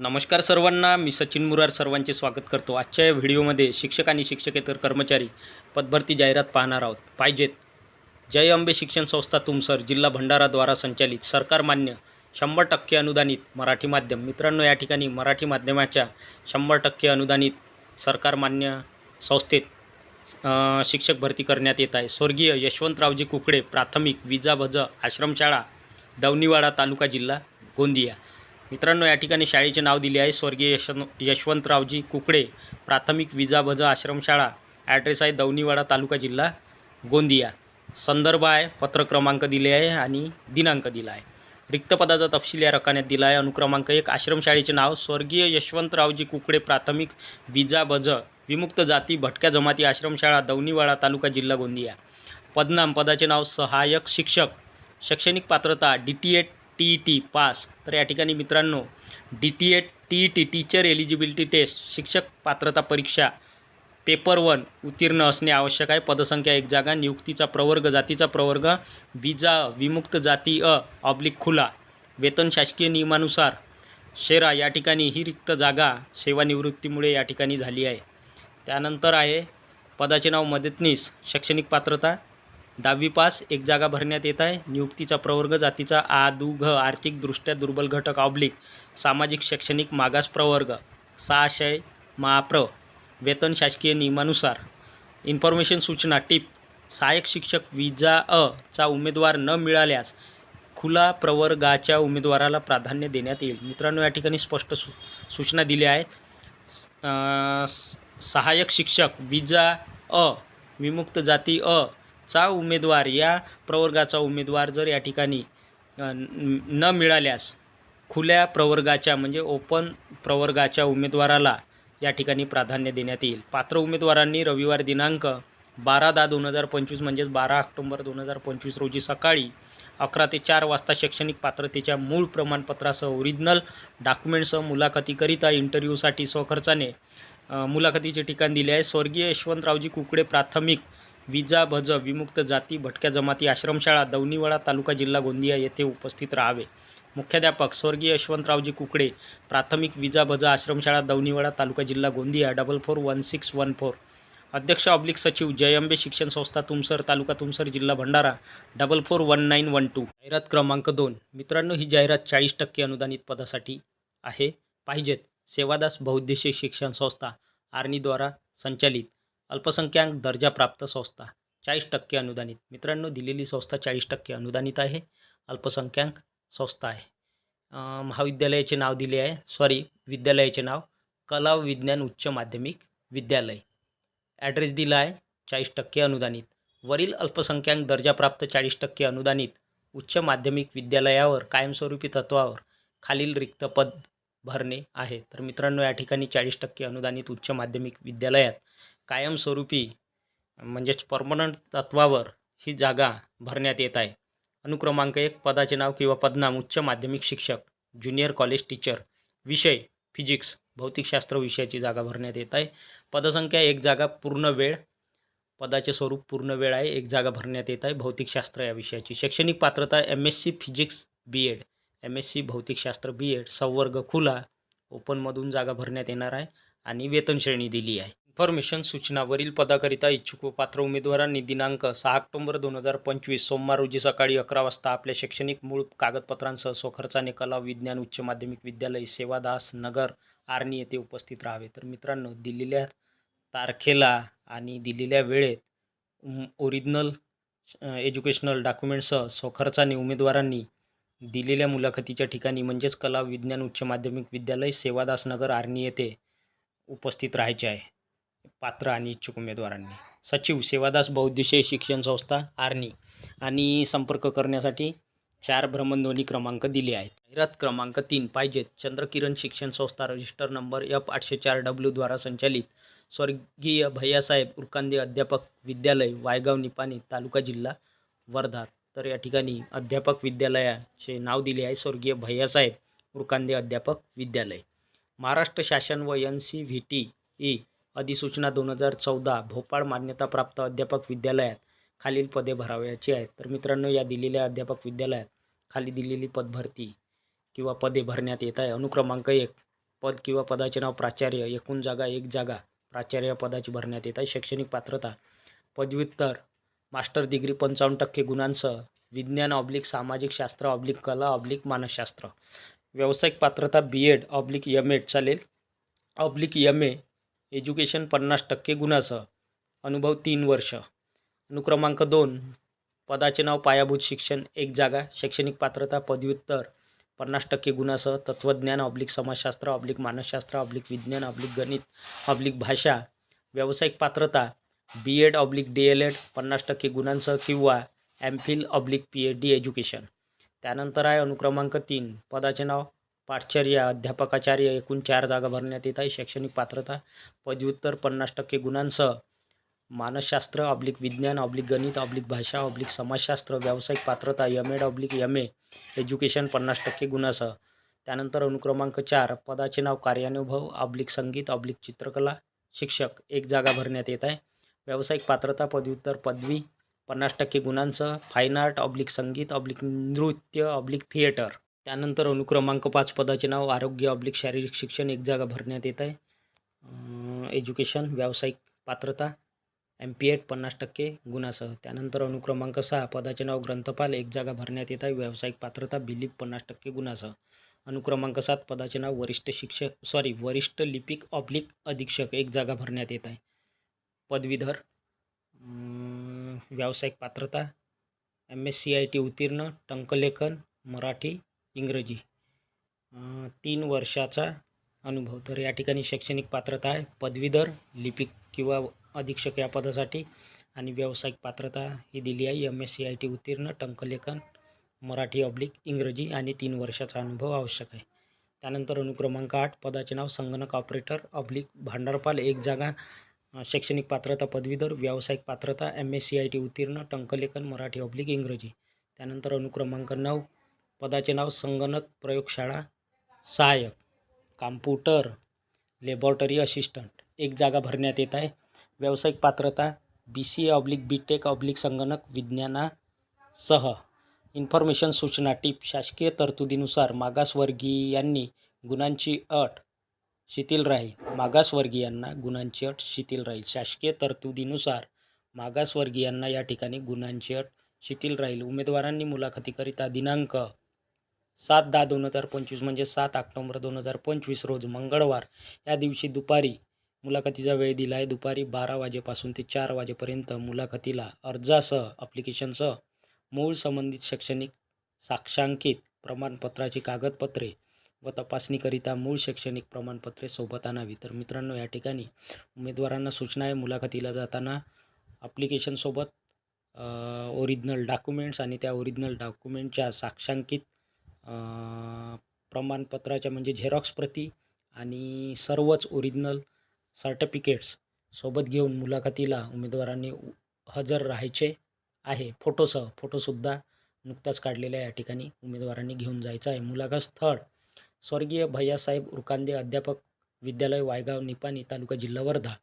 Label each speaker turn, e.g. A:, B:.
A: नमस्कार सर्वांना मी सचिन मुरार सर्वांचे स्वागत करतो. आजच्या या व्हिडिओमध्ये शिक्षक आणि शिक्षकेतर कर्मचारी पदभरती जाहिरात पाहणार आहोत. पाहिजेत जय अंबे शिक्षण संस्था तुमसर जिल्हा भंडाराद्वारा संचालित सरकार मान्य शंभर टक्के अनुदानित मराठी माध्यम. मित्रांनो या ठिकाणी मराठी माध्यमाच्या शंभर टक्के अनुदानित सरकार मान्य संस्थेत शिक्षक भरती करण्यात येत आहे. स्वर्गीय यशवंतरावजी कुकडे प्राथमिक विजाभज आश्रमशाळा दवनीवाडा तालुका जिल्हा गोंदिया. मित्रांनो या ठिकाणी शाळेचे नाव दिले आहे. स्वर्गीय यश यशवंतरावजी कुकडे प्राथमिक विजाभज आश्रमशाळा. ॲड्रेस आहे दवनीवाडा तालुका जिल्हा गोंदिया. संदर्भ आहे पत्र क्रमांक दिले आहे आणि दिनांक दिला आहे. रिक्त पदाचा तपशील या रकान्यात दिला आहे. अनुक्रमांक एक आश्रमशाळेचे नाव स्वर्गीय यशवंतरावजी कुकडे प्राथमिक विजाभज विमुक्त जाती भटक्या जमाती आश्रमशाळा दवनीवाडा तालुका जिल्हा गोंदिया. पदनाम पदाचे नाव सहाय्यक शिक्षक. शैक्षणिक पात्रता D T Ed T E T pass. तर या ठिकाणी मित्रांनो D T Ed T E T teacher eligibility test शिक्षक पात्रता परीक्षा पेपर वन उत्तीर्ण असणे आवश्यक आहे. पदसंख्या एक जागा नियुक्तीचा प्रवर्ग जातीचा प्रवर्ग विजा विमुक्त जाती अ ऑब्लिक खुला वेतन शासकीय नियमानुसार शेरा या ठिकाणी ही रिक्त जागा सेवानिवृत्तीमुळे या ठिकाणी झाली आहे. त्यानंतर आहे पदाचे नाव मदतनीस शैक्षणिक पात्रता दहावी पास एक जागा भरण्यात येत आहे. नियुक्तीचा प्रवर्ग जातीचा आ दु घ आर्थिकदृष्ट्या दुर्बल घटक ऑब्लिक सामाजिक शैक्षणिक मागास प्रवर्ग सहाशय महाप्र वेतन शासकीय नियमानुसार. इन्फॉर्मेशन सूचना टिप सहाय्यक शिक्षक विजा अ चा उमेदवार न मिळाल्यास खुला प्रवर्गाच्या उमेदवाराला प्राधान्य देण्यात येईल. मित्रांनो या ठिकाणी स्पष्ट सू सूचना दिल्या आहेत. स- सहाय्यक शिक्षक विजा अ विमुक्त जाती अ चा उमेदवार या प्रवर्गाचा उमेदवार जर या ठिकाणी न मिळाल्यास खुल्या प्रवर्गाच्या म्हणजे ओपन प्रवर्गाच्या उमेदवाराला या ठिकाणी प्राधान्य देण्यात येईल. पात्र उमेदवारांनी रविवार दिनांक बारा दहा दोन हजार पंचवीस म्हणजेच बारा ऑक्टोंबर दोन हजार पंचवीस रोजी सकाळी अकरा ते चार वाजता शैक्षणिक पात्रतेच्या मूळ प्रमाणपत्रासह ओरिजिनल डॉक्युमेंटसह मुलाखतीकरिता इंटरव्ह्यूसाठी स्वखर्चाने मुलाखतीचे ठिकाण दिले आहे. स्वर्गीय यशवंतरावजी कुकडे प्राथमिक विजा भज विमुक्त जाती भटक्या जमाती आश्रमशाळा दवनीवाडा तालुका जिल्हा गोंदिया येथे उपस्थित राहावे. मुख्याध्यापक स्वर्गीय यशवंतरावजी कुकडे प्राथमिक विजा भज आश्रमशाळा दवनीवाडा तालुका जिल्हा Gondia double four one six one four अध्यक्ष ऑब्लिक सचिव जयंबे शिक्षण संस्था तुमसर तालुका तुमसर जिल्हा Bhandara double four one nine one two जाहिरात क्रमांक दोन. मित्रांनो ही जाहिरात चाळीस टक्के अनुदानित पदासाठी आहे. पाहिजेत सेवादास बहुद्देशीय शिक्षण संस्था आर्नीद्वारा संचालित. अल्पसंख्याक दर्जाप्राप्त संस्था चाळीस टक्के अनुदानित. मित्रांनो दिलेली संस्था चाळीस टक्के अनुदानित आहे. अल्पसंख्याक संस्था आहे. महाविद्यालयाचे नाव दिले आहे. सॉरी विद्यालयाचे नाव कला विज्ञान उच्च माध्यमिक विद्यालय. ॲड्रेस दिला आहे. चाळीस टक्के अनुदानित. वरील अल्पसंख्याक दर्जाप्राप्त चाळीस टक्के अनुदानित उच्च माध्यमिक विद्यालयावर कायमस्वरूपी तत्वावर खालील रिक्त पद भरणे आहे. तर मित्रांनो या ठिकाणी चाळीस टक्के अनुदानित उच्च माध्यमिक विद्यालयात कायमस्वरूपी म्हणजेच परमनंट तत्वावर ही जागा भरण्यात येत आहे. अनुक्रमांक एक पदाचे नाव किंवा पदनाम उच्च माध्यमिक शिक्षक ज्युनियर कॉलेज टीचर विषय फिजिक्स भौतिकशास्त्र विषयाची जागा भरण्यात येत आहे. पदसंख्या एक जागा पूर्ण वेळ पदाचे स्वरूप पूर्ण वेळ आहे एक जागा भरण्यात येत आहे भौतिकशास्त्र या विषयाची. शैक्षणिक पात्रता M S C physics B Ed M S C भौतिकशास्त्र बी एड संवर्ग खुला ओपनमधून जागा भरण्यात येणार आहे आणि वेतन श्रेणी दिली आहे. इन्फॉर्मेशन सूचना वरील पदाकरिता इच्छुक व पात्र उमेदवारांनी दिनांक सहा ऑक्टोबर दोन हजार पंचवीस सोमवार रोजी सकाळी अकरा वाजता आपल्या शैक्षणिक मूळ कागदपत्रांसह स्वखर्चाने कला विज्ञान उच्च माध्यमिक विद्यालय सेवादास नगर आर्णी येथे उपस्थित राहावे. तर मित्रांनो दिलेल्या तारखेला आणि दिलेल्या वेळेत ओरिजिनल एज्युकेशनल डॉक्युमेंटसह स्वखर्चाने उमेदवारांनी दिलेल्या मुलाखतीच्या ठिकाणी म्हणजेच कला विज्ञान उच्च माध्यमिक विद्यालय सेवादास नगर आर्णी येथे उपस्थित राहायचे आहे. पात्र आणि इच्छुक उमेदवारांनी. सचिव सेवादास बौद्धिशय शिक्षण संस्था आर्नी आणि संपर्क करण्यासाठी चार भ्रमणध्वनी क्रमांक दिले आहेत. जाहिरात क्रमांक तीन पाहिजेत. चंद्रकिरण शिक्षण संस्था रजिस्टर नंबर एफ आठशे चार डब्ल्यू द्वारा संचालित स्वर्गीय भैयासाहेब उरकांदे अध्यापक विद्यालय वायगाव निपाणी तालुका जिल्हा वर्धा. तर या ठिकाणी अध्यापक विद्यालयाचे नाव दिले आहे स्वर्गीय भैयासाहेब उरकांदे अध्यापक विद्यालय. महाराष्ट्र शासन व N C V T E अधिसूचना दोन हजार चौदा भोपाळ मान्यताप्राप्त अध्यापक विद्यालयात खालील पदे भरावयाची आहेत. तर मित्रांनो या दिलेल्या अध्यापक विद्यालयात खाली दिलेली पदभरती किंवा पदे भरण्यात येत आहे. अनुक्रमांक एक पद किंवा पदाचे नाव प्राचार्य एकूण जागा एक जागा प्राचार्य पदाची भरण्यात येत आहे. शैक्षणिक पात्रता पदव्युत्तर मास्टर डिग्री पंचावन्न टक्के गुणांसह विज्ञान ऑब्लिक सामाजिक शास्त्र ऑब्लिक कला ऑब्लिक मानसशास्त्र. व्यावसायिक पात्रता B Ed oblique M Ed चालेल. ऑब्लिक एम ए एज्युकेशन पन्नास टक्के गुणासह अनुभव तीन वर्ष. अनुक्रमांक दोन पदाचे नाव पायाभूत शिक्षण एक जागा शैक्षणिक पात्रता पदव्युत्तर पन्नास टक्के गुणासह तत्त्वज्ञान ऑब्लिक समाजशास्त्र ऑब्लिक मानसशास्त्र ऑब्लिक विज्ञान ऑब्लिक गणित ऑब्लिक भाषा व्यावसायिक पात्रता B Ed oblique D L Ed पन्नास टक्के गुणांसह किंवा M Phil oblique P H D education त्यानंतर आहे अनुक्रमांक तीन पदाचे नाव पाठचर्या अध्यापकाचार्य एकूण चार जागा भरण्यात येत आहे. शैक्षणिक पात्रता पदव्युत्तर पन्नास टक्के गुणांसह मानसशास्त्र ऑब्लिक विज्ञान ऑब्लिक गणित ऑब्लिक भाषा ऑब्लिक समाजशास्त्र व्यावसायिक पात्रता M Ed oblique M A education पन्नास टक्के गुणासह. त्यानंतर अनुक्रमांक चार पदाचे नाव कार्यानुभव ऑब्लिक संगीत ऑब्लिक चित्रकला शिक्षक एक जागा भरण्यात येत आहे. व्यावसायिक पात्रता पदव्युत्तर पदवी पन्नास टक्के गुणांसह फाईन आर्ट ऑब्लिक संगीत ऑब्लिक नृत्य ऑब्लिक थिएटर. त्यानंतर अनुक्रमांक पाच पदाचे नाव आरोग्य ऑब्लिक शारीरिक शिक्षण एक जागा भरण्यात येत आहे. एज्युकेशन व्यावसायिक पात्रता एम पी एड पन्नास टक्के गुणासह. त्यानंतर अनुक्रमांक सहा पदाचे नाव ग्रंथपाल एक जागा भरण्यात येत आहे. व्यावसायिक पात्रता बिलीप पन्नास टक्के गुणासह. अनुक्रमांक सात पदाचे नाव वरिष्ठ शिक्षक सॉरी वरिष्ठ लिपिक ऑब्लिक अधीक्षक एक जागा भरण्यात येत आहे. पदवीधर व्यावसायिक पात्रता M S C I T उत्तीर्ण टंकलेखन मराठी इंग्रजी. तीन वर्षाचा अनुभव. तर या ठिकाणी शैक्षणिक पात्रता आहे. पदवीधर लिपिक किंवा अधीक्षक या पदासाठी आणि व्यावसायिक पात्रता ही दिली आहे. M S C I T उत्तीर्ण टंकलेखन मराठी ऑब्लिक इंग्रजी आणि तीन वर्षाचा अनुभव आवश्यक आहे. त्यानंतर अनुक्रमांक आठ पदाचे नाव संगणक ऑपरेटर ऑब्लिक भांडारपाल एक जागा शैक्षणिक पात्रता पदवीधर व्यावसायिक पात्रता M S C I T उत्तीर्ण टंकलेखन मराठी ऑब्लिक इंग्रजी. त्यानंतर अनुक्रमांक नऊ पदाचे नाव संगणक प्रयोगशाळा सहाय्यक. Computer laboratory assistant. एक जागा भरण्यात येत आहे. व्यावसायिक पात्रता B C A oblique B Tech oblique संगणक विज्ञानासह. इन्फॉर्मेशन सूचना टीप शासकीय तरतुदीनुसार मागासवर्गीयांनी गुणांची अट शिथिल राहील. मागासवर्गीयांना गुणांची अट शिथिल राहील. शासकीय तरतुदीनुसार मागासवर्गीयांना या ठिकाणी गुणांची अट शिथिल राहील. उमेदवारांनी मुलाखतीकरिता दिनांक सात दहा दोन हजार पंचवीस म्हणजे सात ऑक्टोंबर दोन हजार पंचवीस रोज मंगळवार. या दिवशी दुपारी मुलाखतीचा वेळ दिला आहे दुपारी बारा वाजेपासून ते चार वाजेपर्यंत मुलाखतीला अर्जासह अप्लिकेशनसह मूळ संबंधित शैक्षणिक साक्षांकित प्रमाणपत्राची कागदपत्रे व तपासणीकरिता मूळ शैक्षणिक प्रमाणपत्रे सोबत आणावी. तर मित्रांनो या ठिकाणी उमेदवारांना सूचना आहे. मुलाखतीला जाताना अप्लिकेशनसोबत ओरिजिनल डॉक्युमेंट्स आणि त्या ओरिजिनल डॉक्युमेंटच्या साक्षांकित प्रमाणपत्राच्या म्हणजे झेरॉक्स प्रती आणि सर्वच ओरिजिनल सर्टिफिकेट्स सोबत घेऊन मुलाखतीला उमेदवारांनी हजर राहायचे आहे. फोटोसह फोटोसुद्धा नुकताच काढलेल्या या ठिकाणी उमेदवारांनी घेऊन जायचं आहे. मुलाखत स्थळ स्वर्गीय भैयासाहेब उरकांदे अध्यापक विद्यालय वायगाव निपाणी तालुका जिल्हा वर्धा.